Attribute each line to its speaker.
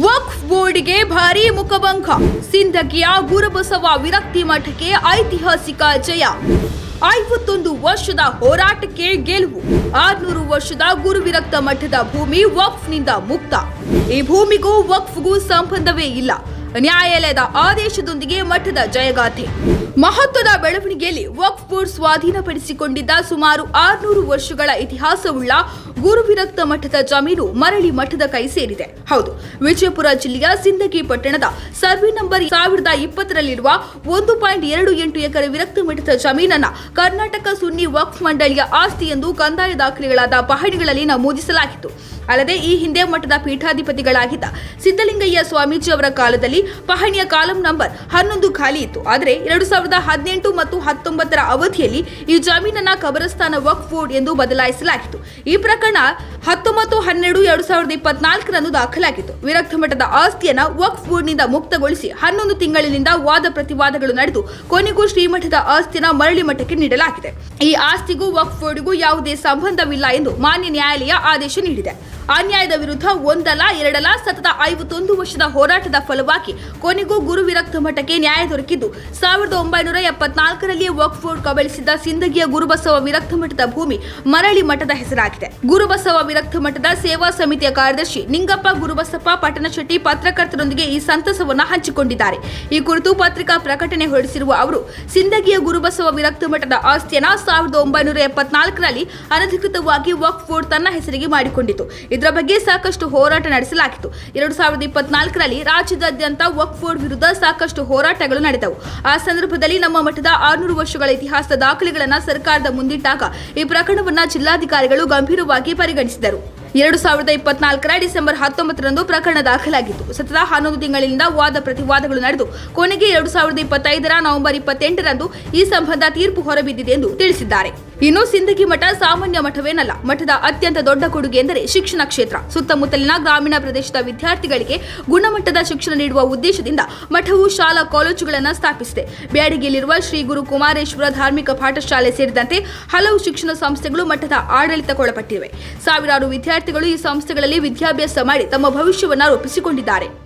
Speaker 1: ವಕ್ಫ್ ಬೋರ್ಡ್ಗೆ ಭಾರೀ ಮುಖಭಂಗ. ಸಿಂದಗಿಯ ಗುರುಬಸವ ವಿರಕ್ತಿ ಮಠಕ್ಕೆ ಐತಿಹಾಸಿಕ ಜಯ. ಐವತ್ತೊಂದು ವರ್ಷದ ಹೋರಾಟಕ್ಕೆ ಗೆಲುವು. ಆರ್ನೂರು ವರ್ಷದ ಗುರುವಿರಕ್ತ ಮಠದ ಭೂಮಿ ವಕ್ಫ್ನಿಂದ ಮುಕ್ತ. ಈ ಭೂಮಿಗೂ ವಕ್ಫ್ಗೂ ಸಂಬಂಧವೇ ಇಲ್ಲ. ನ್ಯಾಯಾಲಯದ ಆದೇಶದೊಂದಿಗೆ ಮಠದ ಜಯಗಾಥೆ. ಮಹತ್ವದ ಬೆಳವಣಿಗೆಯಲ್ಲಿ ವಕ್ಫ್ ಬೋರ್ಡ್ ಸ್ವಾಧೀನಪಡಿಸಿಕೊಂಡಿದ್ದ ಸುಮಾರು ಆರ್ನೂರು ವರ್ಷಗಳ ಇತಿಹಾಸವುಳ್ಳ ಗುರುವಿರಕ್ತ ಮಠದ ಜಮೀನು ಮರಳಿ ಮಠದ ಕೈ ಸೇರಿದೆ. ಹೌದು, ವಿಜಯಪುರ ಜಿಲ್ಲೆಯ ಸಿಂದಗಿ ಪಟ್ಟಣದ ಸರ್ವೆ ನಂಬರ್ ಸಾವಿರದ ಇಪ್ಪತ್ತರಲ್ಲಿರುವ ಒಂದು ಪಾಯಿಂಟ್ ಎರಡು ಎಂಟು ಎಕರೆ ವಿರಕ್ತ ಮಠದ ಜಮೀನನ್ನ ಕರ್ನಾಟಕ ಸುನ್ನಿ ವಕ್ಫ್ ಮಂಡಳಿಯ ಆಸ್ತಿ ಎಂದು ಕಂದಾಯ ದಾಖಲೆಗಳಾದ ಪಹಣಿಗಳಲ್ಲಿ ನಮೂದಿಸಲಾಗಿತ್ತು. ಅಲ್ಲದೆ ಈ ಹಿಂದೆ ಮಠದ ಪೀಠಾಧಿಪತಿಗಳಾಗಿದ್ದ ಸಿದ್ದಲಿಂಗಯ್ಯ ಸ್ವಾಮೀಜಿ ಅವರ ಕಾಲದಲ್ಲಿ ಪಹಣಿಯ ಕಾಲಂ ನಂಬರ್ ಹನ್ನೊಂದು ಖಾಲಿ ಇತ್ತು. ಆದರೆ ಎರಡು ಸಾವಿರದ ಹದಿನೆಂಟು ಮತ್ತು ಹತ್ತೊಂಬತ್ತರ ಅವಧಿಯಲ್ಲಿ ಈ ಜಮೀನನ್ನ ಕಬರಸ್ಥಾನ ವಕ್ಫ್ ಬೋರ್ಡ್ ಎಂದು ಬದಲಾಯಿಸಲಾಗಿತ್ತು. ಈ ಪ್ರಕರಣ ಹತ್ತೊಂಬತ್ತು, ಹನ್ನೆರಡು, ಎರಡು ಸಾವಿರದ ಇಪ್ಪತ್ನಾಲ್ಕರಂದು ದಾಖಲಾಗಿತ್ತು. ವಿರಕ್ತ ಮಠದ ಆಸ್ತಿಯನ್ನ ವಕ್ಫ್ ಬೋರ್ಡ್ನಿಂದ ಮುಕ್ತಗೊಳಿಸಿ ಹನ್ನೊಂದು ತಿಂಗಳಿನಿಂದ ವಾದ ಪ್ರತಿವಾದಗಳು ನಡೆದು ಕೊನೆಗೂ ಶ್ರೀಮಠದ ಆಸ್ತಿಯನ್ನ ಮರಳಿ ಮಠಕ್ಕೆ ನೀಡಲಾಗಿದೆ. ಈ ಆಸ್ತಿಗೂ ವಕ್ಫ್ ಬೋರ್ಡ್ಗೂ ಯಾವುದೇ ಸಂಬಂಧವಿಲ್ಲ ಎಂದು ಮಾನ್ಯ ನ್ಯಾಯಾಲಯ ಆದೇಶ ನೀಡಿದೆ. ಅನ್ಯಾಯದ ವಿರುದ್ಧ ಒಂದಲ್ಲ, ಎರಡಲ್ಲ, ಸತತ ಐವತ್ತೊಂದು ವರ್ಷದ ಹೋರಾಟದ ಫಲವಾಗಿ ಕೊನೆಗೂ ಗುರು ವಿರಕ್ತ ಮಠಕ್ಕೆ ನ್ಯಾಯ ದೊರಕಿದ್ದು. ಸಾವಿರದ ಒಂಬೈನೂರ ಎಪ್ಪತ್ನಾಲ್ಕರಲ್ಲಿ ವಕ್ಫ್ ಬೋರ್ಡ್ ಕಬಳಿಸಿದ ಸಿಂದಗಿಯ ಗುರುಬಸವ ವಿರಕ್ತ ಮಠದ ಭೂಮಿ ಮರಳಿ ಮಠದ ಹೆಸರಾಗಿದೆ. ಗುರುಬಸವ ವಿರಕ್ತ ಮಠದ ಸೇವಾ ಸಮಿತಿಯ ಕಾರ್ಯದರ್ಶಿ ನಿಂಗಪ್ಪ ಗುರುಬಸಪ್ಪ ಪಟ್ಟಣಶೆಟ್ಟಿ ಪತ್ರಕರ್ತರೊಂದಿಗೆ ಈ ಸಂತಸವನ್ನು ಹಂಚಿಕೊಂಡಿದ್ದಾರೆ. ಈ ಕುರಿತು ಪತ್ರಿಕಾ ಪ್ರಕಟಣೆ ಹೊರಡಿಸಿರುವ ಅವರು, ಸಿಂದಗಿಯ ಗುರುಬಸವ ವಿರಕ್ತ ಮಠದ ಆಸ್ತಿಯನ್ನು ಸಾವಿರದ ಒಂಬೈನೂರ ಎಪ್ಪತ್ನಾಲ್ಕರಲ್ಲಿ ಅನಧಿಕೃತವಾಗಿ ವಕ್ಫ್ ಬೋರ್ಡ್ ತನ್ನ ಹೆಸರಿಗೆ ಮಾಡಿಕೊಂಡಿತು ಇದರ ಬಗ್ಗೆ ಸಾಕಷ್ಟು ಹೋರಾಟ ನಡೆಸಲಾಗಿತ್ತು. ಎರಡು ಸಾವಿರದ ಇಪ್ಪತ್ನಾಲ್ಕರಲ್ಲಿ ರಾಜ್ಯದಾದ್ಯಂತ ವಕ್ಫ್ ಬೋರ್ಡ್ ವಿರುದ್ಧ ಸಾಕಷ್ಟು ಹೋರಾಟಗಳು ನಡೆದವು. ಆ ಸಂದರ್ಭದಲ್ಲಿ ನಮ್ಮ ಮಠದ ಆರುನೂರು ವರ್ಷಗಳ ಇತಿಹಾಸದ ದಾಖಲೆಗಳನ್ನು ಸರ್ಕಾರದ ಮುಂದಿಟ್ಟಾಗ ಈ ಪ್ರಕರಣವನ್ನು ಜಿಲ್ಲಾಧಿಕಾರಿಗಳು ಗಂಭೀರವಾಗಿ ಪರಿಗಣಿಸಿದರು. ಎರಡು ಸಾವಿರದ ಇಪ್ಪತ್ನಾಲ್ಕರ ಡಿಸೆಂಬರ್ ಹತ್ತೊಂಬತ್ತರಂದು ಪ್ರಕರಣ ದಾಖಲಾಗಿತ್ತು. ಸತತ ಹನ್ನೊಂದು ತಿಂಗಳಿಂದ ವಾದ ಪ್ರತಿವಾದಗಳು ನಡೆದು, ಕೊನೆಗೆ ಎರಡು ಸಾವಿರದ ಇಪ್ಪತ್ತೈದರ ನವೆಂಬರ್ ಇಪ್ಪತ್ತೆಂಟರಂದು ಈ ಸಂಬಂಧ ತೀರ್ಪು ಹೊರಬಿದ್ದಿದೆ ಎಂದು ತಿಳಿಸಿದ್ದಾರೆ. ಇನ್ನು ಸಿಂದಗಿ ಮಠ ಸಾಮಾನ್ಯ ಮಠವೇನಲ್ಲ, ಮಠದ ಅತ್ಯಂತ ದೊಡ್ಡ ಕೊಡುಗೆ ಎಂದರೆ ಶಿಕ್ಷಣ ಕ್ಷೇತ್ರ. ಸುತ್ತಮುತ್ತಲಿನ ಗ್ರಾಮೀಣ ಪ್ರದೇಶದ ವಿದ್ಯಾರ್ಥಿಗಳಿಗೆ ಗುಣಮಟ್ಟದ ಶಿಕ್ಷಣ ನೀಡುವ ಉದ್ದೇಶದಿಂದ ಮಠವು ಶಾಲಾ ಕಾಲೇಜುಗಳನ್ನು ಸ್ಥಾಪಿಸಿದೆ. ಬ್ಯಾಡಗಿಯಲ್ಲಿರುವ ಶ್ರೀ ಗುರು ಕುಮಾರೇಶ್ವರ ಧಾರ್ಮಿಕ ಪಾಠಶಾಲೆ ಸೇರಿದಂತೆ ಹಲವು ಶಿಕ್ಷಣ ಸಂಸ್ಥೆಗಳು ಮಠದ ಆಡಳಿತಕ್ಕೊಳಪಟ್ಟಿವೆ. ಸಾವಿರಾರು ವಿದ್ಯಾರ್ಥಿಗಳು ಈ ಸಂಸ್ಥೆಗಳಲ್ಲಿ ವಿದ್ಯಾಭ್ಯಾಸ ಮಾಡಿ ತಮ್ಮ ಭವಿಷ್ಯವನ್ನು ರೂಪಿಸಿಕೊಂಡಿದ್ದಾರೆ.